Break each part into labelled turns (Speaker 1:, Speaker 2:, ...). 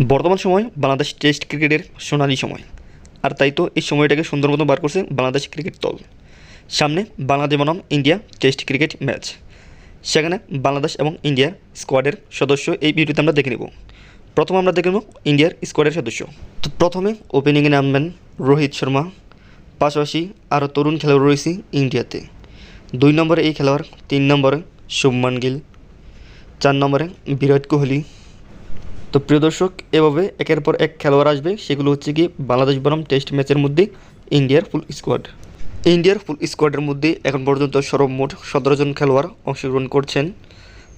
Speaker 1: বর্তমান সময় বাংলাদেশ টেস্ট ক্রিকেটের সোনালি সময়। আর তাই তো এই সময়টাকে সুন্দর মতো বার করছে বাংলাদেশ ক্রিকেট দল। সামনে বাংলাদেশ বনাম ইন্ডিয়া টেস্ট ক্রিকেট ম্যাচ। সেখানে বাংলাদেশ এবং ইন্ডিয়ার স্কোয়াডের সদস্য এই ভিডিওতে আমরা দেখে নেব। প্রথমে আমরা দেখে নেব ইন্ডিয়ার স্কোয়াডের সদস্য। তো প্রথমে ওপেনিংয়ে নামবেন রোহিত শর্মা। পাশাপাশি আরও তরুণ খেলোয়াড় রয়েছে ইন্ডিয়াতে। দুই নম্বরে এই খেলোয়াড়, তিন নম্বরে শুভমান গিল। চার নম্বরে বিরাট কোহলি। তো প্রিয় দর্শক, এভাবে একের পর এক খেলোয়াড় আসবে, সেগুলো হচ্ছে কি বাংলাদেশ বনাম টেস্ট ম্যাচের মধ্যে ইন্ডিয়ার ফুল স্কোয়াড। ইন্ডিয়ার ফুল স্কোয়াডের মধ্যে এখন পর্যন্ত সর্বমোট সতেরো জন খেলোয়াড় অংশগ্রহণ করছেন।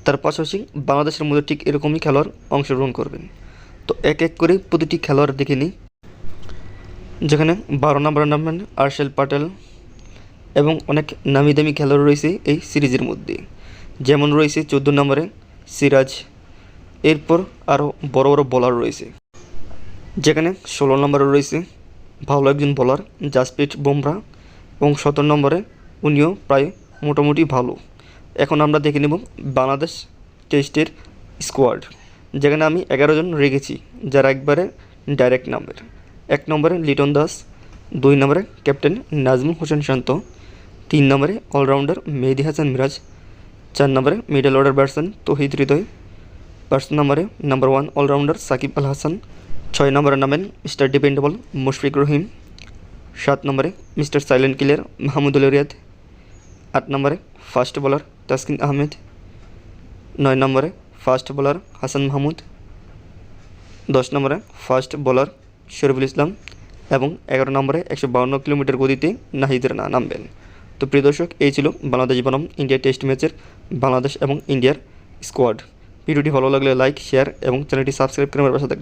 Speaker 1: তার পাশাপাশি বাংলাদেশের মধ্যে ঠিক এরকমই খেলোয়াড় অংশগ্রহণ করবেন। তো এক এক করে প্রতিটি খেলোয়াড় দেখে নিই। যেখানে বারো নম্বরে নামবেন আর্শেল পাটেল এবং অনেক নামি দামি খেলোয়াড় রয়েছে এই সিরিজের মধ্যে। যেমন রয়েছে চোদ্দ নম্বরে সিরাজ এরপর আরও বড় বড় বলার রয়েছে। যেখানে ষোলো নম্বরে রয়েছে ভালো একজন বলার জাসপ্রিট বুমরা এবং সতেরো নম্বরে উনিও প্রায় মোটামুটি ভালো। এখন আমরা দেখে নেব বাংলাদেশ টেস্টের স্কোয়াড যেখানে আমি এগারো জন রেখেছি, যারা একবারে ডাইরেক্ট নাম্বার এক নম্বরে লিটন দাস, দুই নম্বরে ক্যাপ্টেন নাজমুল হোসেন শান্ত, তিন নম্বরে অলরাউন্ডার মেহেদি হাসান মিরাজ, চার নম্বরে middle order batsman Towhid Hridoy পাঁচ নম্বরে number one allrounder Shakib Al Hasan ছয় নম্বরে নামেন মিস্টার ডিপেন্ডেবল মুশফিক রহিম সাত নম্বরে mister silent killer Mahmudul Riyad আট নম্বরে ফাস্ট বোলার তাসকিন আহমেদ নয় নম্বরে ফাস্ট বোলার হাসান মাহমুদ দশ নম্বরে ফাস্ট বোলার শরীফুল ইসলাম এবং এগারো নম্বরে একশো বাউন্ন কিলোমিটার গতিতে নাহিদ রানা নামবেন। তো প্রিয় দর্শক, এই ছিল বাংলাদেশ বনাম ইন্ডিয়া টেস্ট ম্যাচের বাংলাদেশ এবং ইন্ডিয়ার স্কোয়াড ভিডিওটি ভালো লাগলে লাইক শেয়ার এবং চ্যানেলটি সাবস্ক্রাইব করে আমার পাশে